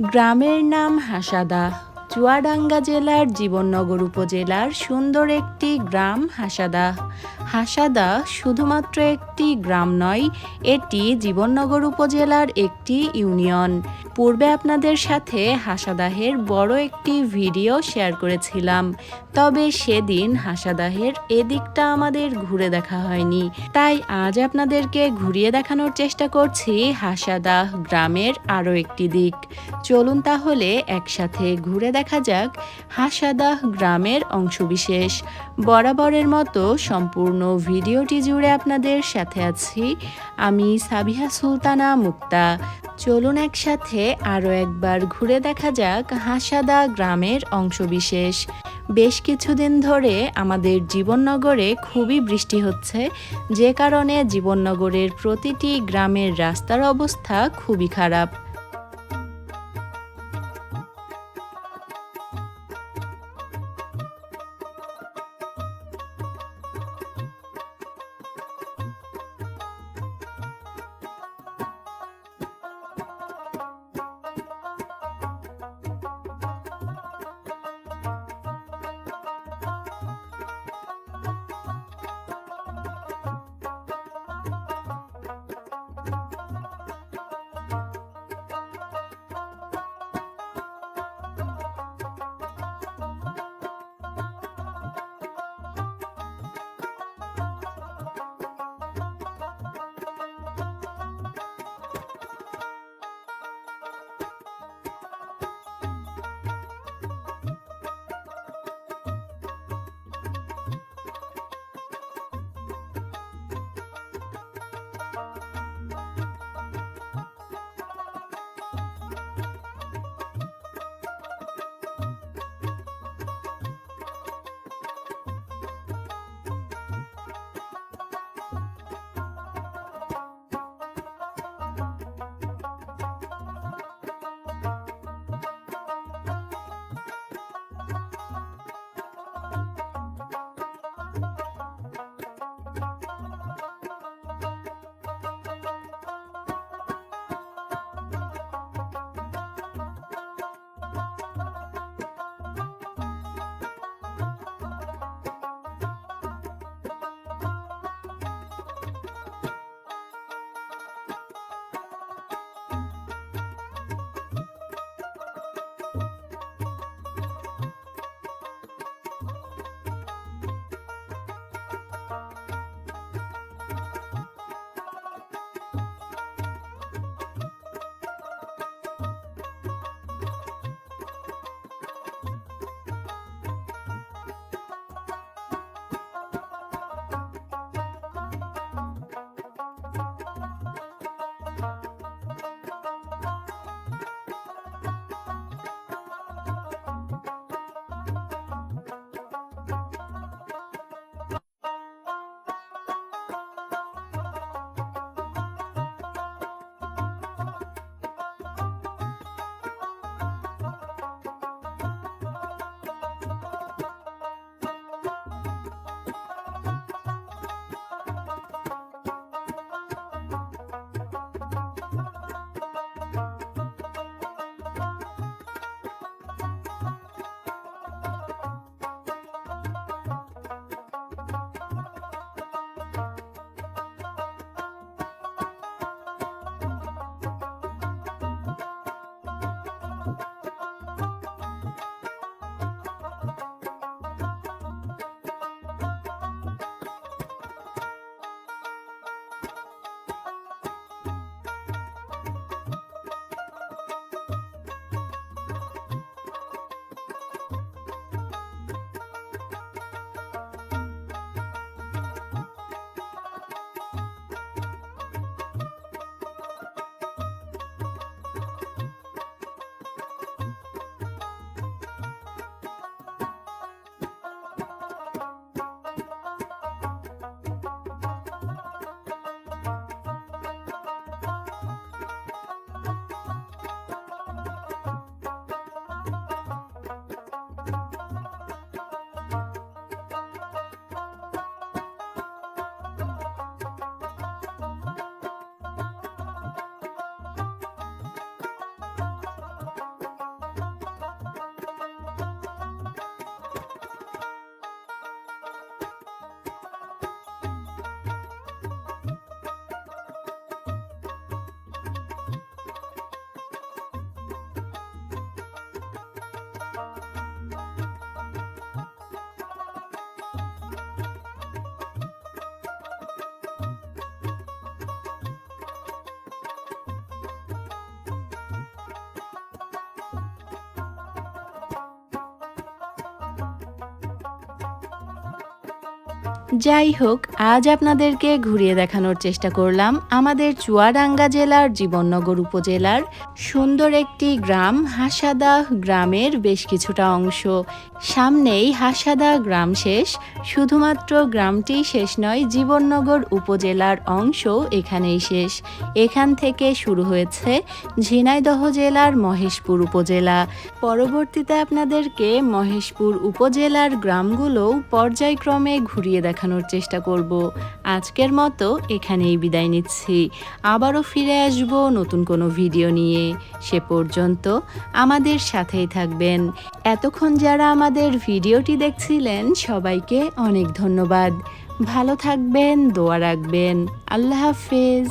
গ্রামের নাম হাসাদা। চুয়াডাঙ্গা জেলার জীবননগর উপজেলার সুন্দর একটি গ্রাম হাসাদা। হাসাদা শুধুমাত্র একটি গ্রাম নয়, এটি জীবননগর উপজেলার একটি ইউনিয়ন। পূর্বে আপনাদের সাথে হাসাদাহের বড় একটি ভিডিও শেয়ার করেছিলাম, তবে সেদিন হাসাদাহের এদিকটা আমাদের ঘুরে দেখা হয়নি। তাই আজ আপনাদেরকে ঘুরিয়ে দেখানোর চেষ্টা করছি হাসাদাহ গ্রামের আরও একটি দিক। চলুন তাহলে একসাথে ঘুরে দেখা যাক হাসাদাহ গ্রামের অংশবিশেষ। বরাবরের মতো সম্পূর্ণ ভিডিওটি জুড়ে আপনাদের সাথে আছি আমি সাবিহা সুলতানা মুক্তা। চলুন একসাথে আরও একবার ঘুরে দেখা যাক হাসাদা গ্রামের অংশবিশেষ। বেশ কিছুদিন ধরে আমাদের জীবননগরে খুবই বৃষ্টি হচ্ছে, যে কারণে জীবননগরের প্রতিটি গ্রামের রাস্তার অবস্থা খুবই খারাপ। যাই হোক, আজ আপনাদেরকে ঘুরিয়ে দেখানোর চেষ্টা করলাম আমাদের চুয়াডাঙ্গা জেলার জীবননগর উপজেলার সুন্দর একটি গ্রাম হাসাদা গ্রামের বেশ কিছুটা অংশ। সামনেই হাসাদা গ্রাম শেষ, শুধুমাত্র গ্রামটি শেষ নয়, জীবননগর উপজেলার অংশ এখানেই শেষ। এখান থেকে শুরু হয়েছে ঝিনাইদহ জেলার মহেশপুর উপজেলা। পরবর্তীতে আপনাদেরকে মহেশপুর উপজেলার গ্রামগুলোও পর্যায়ক্রমে ঘুরিয়ে দেখানোর চেষ্টা করব। আজকের মতো এখানেই বিদায় নিচ্ছি। আবারও ফিরে আসব নতুন কোনো ভিডিও নিয়ে। সে পর্যন্ত আমাদের সাথেই থাকবেন। এতক্ষণ যারা আমাদের ভিডিওটি দেখছিলেন, সবাইকে অনেক ধন্যবাদ। ভালো থাকবেন, দোয়া রাখবেন। আল্লাহ হাফেজ।